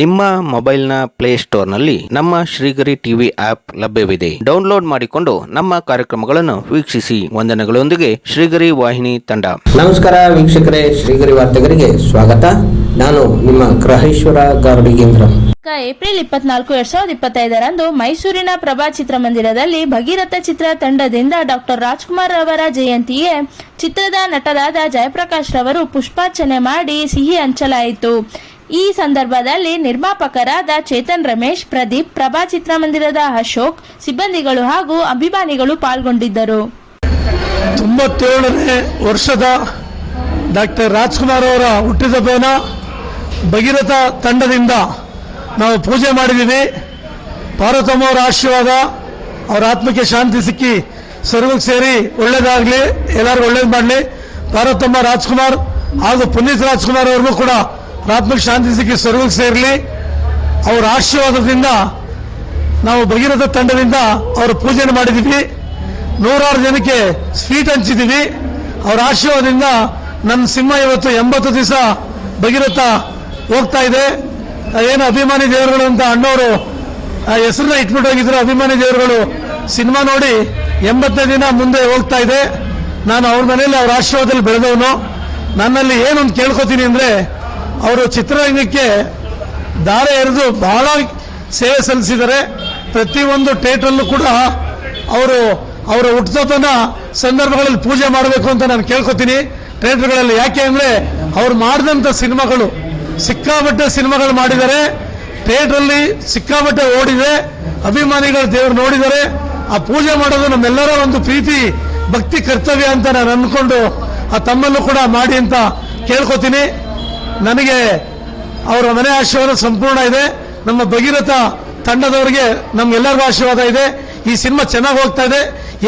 ನಿಮ್ಮ ಮೊಬೈಲ್ನ ಪ್ಲೇಸ್ಟೋರ್ನಲ್ಲಿ ನಮ್ಮ ಶ್ರೀಗರಿ ಟಿವಿ ಆಪ್ ಲಭ್ಯವಿದೆ. ಡೌನ್ಲೋಡ್ ಮಾಡಿಕೊಂಡು ನಮ್ಮ ಕಾರ್ಯಕ್ರಮಗಳನ್ನು ವೀಕ್ಷಿಸಿ. ವಂದನೆಗಳೊಂದಿಗೆ ಶ್ರೀಗರಿ ವಾಹಿನಿ ತಂಡ. ನಮಸ್ಕಾರ ವೀಕ್ಷಕರೇ ಶ್ರೀಗರಿ ವಾರ್ತೆಗರಿಗೆ ಸ್ವಾಗತ. ನಾನು ನಿಮ್ಮ ಗ್ರಹೇಶ್ವರ ಗಾರುಡಿಗೇಂದ್ರ ಏಪ್ರಿಲ್ ಇಪ್ಪತ್ನಾಲ್ಕು ಎರಡ್ ಸಾವಿರದ ಇಪ್ಪತ್ತೈದರಂದು ಮೈಸೂರಿನ ಪ್ರಭಾ ಚಿತ್ರಮಂದಿರದಲ್ಲಿ ಭಗೀರಥ ಚಿತ್ರ ತಂಡದಿಂದ ಡಾಕ್ಟರ್ ರಾಜ್ಕುಮಾರ್ ಅವರ ಜಯಂತಿಗೆ ಚಿತ್ರದ ನಟರಾದ ಜಯಪ್ರಕಾಶ್ ರವರು ಪುಷ್ಪಾರ್ಚನೆ ಮಾಡಿ ಸಿಹಿ ಹಂಚಲಾಯಿತು. ಈ ಸಂದರ್ಭದಲ್ಲಿ ನಿರ್ಮಾಪಕರಾದ ಚೇತನ್ ರಮೇಶ್, ಪ್ರದೀಪ್, ಪ್ರಭಾ ಚಿತ್ರಮಂದಿರದ ಅಶೋಕ್, ಸಿಬ್ಬಂದಿಗಳು ಹಾಗೂ ಅಭಿಮಾನಿಗಳು ಪಾಲ್ಗೊಂಡಿದ್ದರು. ತೊಂಬತ್ತೇಳನೇ ವರ್ಷದ ಡಾಕ್ಟರ್ ರಾಜ್ಕುಮಾರ್ ಅವರ ಹುಟ್ಟಿದ ಹುಟ್ಟಿದಬ್ಬನ ಭಗೀರಥ ತಂಡದಿಂದ ನಾವು ಪೂಜೆ ಮಾಡಿದ್ದೀವಿ. ಪಾರ್ವತಮ್ಮ ಅವರ ಆಶೀರ್ವಾದ, ಅವರ ಆತ್ಮಕ್ಕೆ ಶಾಂತಿ ಸಿಕ್ಕಿ ಸರ್ವಕ್ಕೆ ಸೇರಿ ಒಳ್ಳೇದಾಗಲಿ, ಎಲ್ಲರಿಗೂ ಒಳ್ಳೇದು ಮಾಡಲಿ. ಪಾರ್ವತಮ್ಮ ರಾಜ್ಕುಮಾರ್ ಹಾಗೂ ಪುನೀತ್ ರಾಜ್ಕುಮಾರ್ ಅವ್ರಿಗೂ ಕೂಡ ಆತ್ಮಕ್ಕೆ ಶಾಂತಿ ಸಿಕ್ಕಿ ಸೇರಲಿ, ಅವರ ಆಶೀರ್ವಾದದಿಂದ ನಾವು ಭಗೀರಥ ತಂಡದಿಂದ ಅವರ ಪೂಜೆ ಮಾಡಿದ್ದೀವಿ ನೂರಾರು ಜನಕ್ಕೆ ಸ್ವೀಟ್ ಹಂಚಿದ್ದೀವಿ ಅವರ ಆಶೀರ್ವಾದದಿಂದ ನನ್ನ ಸಿಂಹ ಇವತ್ತು ಎಂಬತ್ತು ದಿವಸ ಭಗೀರಥ ಹೋಗ್ತಾ ಇದೆ. ಏನು ಅಭಿಮಾನಿ ದೇವರುಗಳು ಅಂತ ಅಣ್ಣವರು ಆ, ಹೆಸರನ್ನ ಇಟ್ಬಿಟ್ಟು ಹೋಗಿದ್ರು. ಅಭಿಮಾನಿ ದೇವರುಗಳು ಸಿನಿಮಾ ನೋಡಿ ಎಂಬತ್ತನೇ ದಿನ ಮುಂದೆ ಹೋಗ್ತಾ ಇದೆ. ನಾನು ಅವ್ರ ಮನೆಯಲ್ಲಿ ಅವ್ರ ಆಶೀರ್ವಾದದಲ್ಲಿ ಬೆಳೆದವನು. ನನ್ನಲ್ಲಿ ಏನೊಂದು ಕೇಳ್ಕೊತೀನಿ ಅಂದರೆ ಅವರು ಚಿತ್ರರಂಗಕ್ಕೆ ದಾರ ಎರೆದು ಬಹಳ ಸೇವೆ ಸಲ್ಲಿಸಿದ್ದಾರೆ. ಪ್ರತಿಯೊಂದು ಟೇಟ್ರಲ್ಲೂ ಕೂಡ ಅವರು ಅವರ ಹುಟ್ಟತನ ಸಂದರ್ಭಗಳಲ್ಲಿ ಪೂಜೆ ಮಾಡಬೇಕು ಅಂತ ನಾನು ಕೇಳ್ಕೊತೀನಿ. ಥಿಯೇಟ್ರ್ಗಳಲ್ಲಿ ಯಾಕೆ ಅಂದರೆ ಅವ್ರು ಮಾಡಿದಂಥ ಸಿನಿಮಾಗಳು ಸಿಕ್ಕಾಪಟ್ಟೆ ಸಿನಿಮಾಗಳು ಮಾಡಿದ್ದಾರೆ. ಥಿಯೇಟ್ರಲ್ಲಿ ಸಿಕ್ಕಾಪಟ್ಟೆ ಓಡಿದೆ. ಅಭಿಮಾನಿಗಳು ದೇವರು ನೋಡಿದ್ದಾರೆ. ಆ ಪೂಜೆ ಮಾಡೋದು ನಮ್ಮೆಲ್ಲರ ಒಂದು ಪ್ರೀತಿ, ಭಕ್ತಿ, ಕರ್ತವ್ಯ ಅಂತ ನಾನು ಅಂದ್ಕೊಂಡು ಆ ತಮ್ಮಲ್ಲೂ ಕೂಡ ಮಾಡಿ ಅಂತ ಕೇಳ್ಕೊತೀನಿ. ನನಗೆ ಅವರ ಮನೆ ಆಶೀರ್ವಾದ ಸಂಪೂರ್ಣ ಇದೆ. ನಮ್ಮ ಭಗೀರಥ ತಂಡದವರಿಗೆ ನಮ್ಗೆಲ್ಲರಿಗೂ ಆಶೀರ್ವಾದ ಇದೆ. ಈ ಸಿನಿಮಾ ಚೆನ್ನಾಗಿ ಹೋಗ್ತಾ ಇದೆ.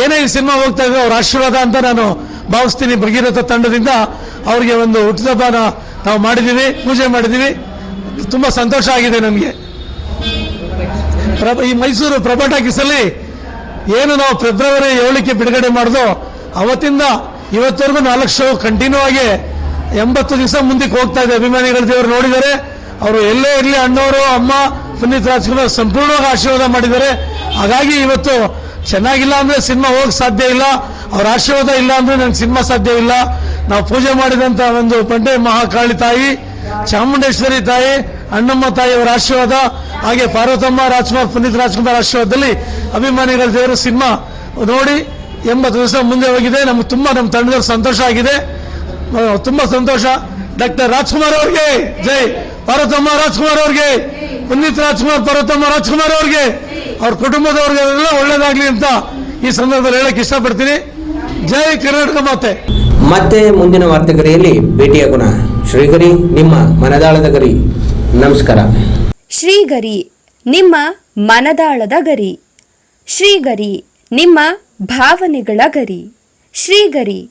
ಏನೇ ಈ ಸಿನಿಮಾ ಹೋಗ್ತಾ ಇದೆ ಅವ್ರ ಆಶೀರ್ವಾದ ಅಂತ ನಾನು ಭಾವಿಸ್ತೀನಿ ಭಗೀರಥ ತಂಡದಿಂದ. ಅವರಿಗೆ ಒಂದು ಹುಟ್ಟಿದಬ್ಬನ ನಾವು ಮಾಡಿದ್ದೀವಿ, ಪೂಜೆ ಮಾಡಿದ್ದೀವಿ. ತುಂಬ ಸಂತೋಷ ಆಗಿದೆ ನನಗೆ ಪ್ರಭ ಈ ಮೈಸೂರು ಪ್ರಭಾ ಏನು ನಾವು ಫೆಬ್ರವರಿ ಏಳಕ್ಕೆ ಬಿಡುಗಡೆ ಮಾಡಿದೋ, ಅವತ್ತಿಂದ ಇವತ್ತವರೆಗೂ ನಾಲ್ಕು ಶೋ ಕಂಟಿನ್ಯೂ ಆಗಿ ಎಂಬತ್ತು ದಿವಸ ಮುಂದಕ್ಕೆ ಹೋಗ್ತಾ ಇದೆ. ಅಭಿಮಾನಿಗಳ ದೇವರು ನೋಡಿದ್ದಾರೆ. ಅವರು ಎಲ್ಲೇ ಇರಲಿ ಅಣ್ಣವರು, ಅಮ್ಮ, ಪುನೀತ್ ರಾಜ್ಕುಮಾರ್ ಸಂಪೂರ್ಣವಾಗಿ ಆಶೀರ್ವಾದ ಮಾಡಿದ್ದಾರೆ. ಹಾಗಾಗಿ ಇವತ್ತು ಚೆನ್ನಾಗಿಲ್ಲ ಅಂದ್ರೆ ಸಿನಿಮಾ ಹೋಗಕ್ ಸಾಧ್ಯ ಇಲ್ಲ. ಅವ್ರ ಆಶೀರ್ವಾದ ಇಲ್ಲ ಅಂದ್ರೆ ನಂಗೆ ಸಿನಿಮಾ ಸಾಧ್ಯ ಇಲ್ಲ. ನಾವು ಪೂಜೆ ಮಾಡಿದಂತ ಒಂದು ಬಂಡೆ ಮಹಾಕಾಳಿ ತಾಯಿ, ಚಾಮುಂಡೇಶ್ವರಿ ತಾಯಿ, ಅಣ್ಣಮ್ಮ ತಾಯಿ ಅವರ ಆಶೀರ್ವಾದ, ಹಾಗೆ ಪಾರ್ವತಮ್ಮ, ರಾಜ್ಕುಮಾರ್, ಪುನೀತ್ ರಾಜ್ಕುಮಾರ್ ಆಶೀರ್ವಾದದಲ್ಲಿ ಅಭಿಮಾನಿಗಳ ದೇವರು ಸಿನಿಮಾ ನೋಡಿ ಎಂಬತ್ತು ದಿವಸ ಮುಂದೆ ಹೋಗಿದೆ. ನಮ್ಗೆ ತುಂಬಾ ನಮ್ಮ ತಂಡದಲ್ಲಿ ಸಂತೋಷ ಆಗಿದೆ. ತುಂಬಾ ಸಂತೋಷ. ಡಾಕ್ಟರ್ ರಾಜ್ಕುಮಾರ್ ಅವ್ರಿಗೆ. ಜೈ. ಪಾರ್ವತಮ್ಮ ರಾಜ್ಕುಮಾರ್ ಅವ್ರಿಗೆ. ಪುನೀತ್ ರಾಜ್ಕುಮಾರ್ ಪಾರ್ವತಮ್ಮ ರಾಜ್ಕುಮಾರ್ ಅವ್ರಿಗೆ. ಅವ್ರ ಕುಟುಂಬದವ್ರಿಗೆ ಎಲ್ಲ ಒಳ್ಳೇದಾಗ್ಲಿ ಅಂತ ಈ ಸಂದರ್ಭದಲ್ಲಿ ಹೇಳಕ್ ಇಷ್ಟಪಡ್ತೀನಿ. ಜೈ ಕರ್ನಾಟಕ ಮಾತೆ. ಮತ್ತೆ ಮುಂದಿನ ವಾರ್ತೆಗರಿಯಲ್ಲಿ ಭೇಟಿಯಾಗೋಣ ಶ್ರೀಗರಿ ನಿಮ್ಮ ಮನದಾಳದ ಗರಿ. ನಮಸ್ಕಾರ. ಶ್ರೀಗರಿ ನಿಮ್ಮ ಮನದಾಳದ ಗರಿ. ಶ್ರೀಗರಿ ನಿಮ್ಮ ಭಾವನೆಗಳ ಗರಿ. ಶ್ರೀಗರಿ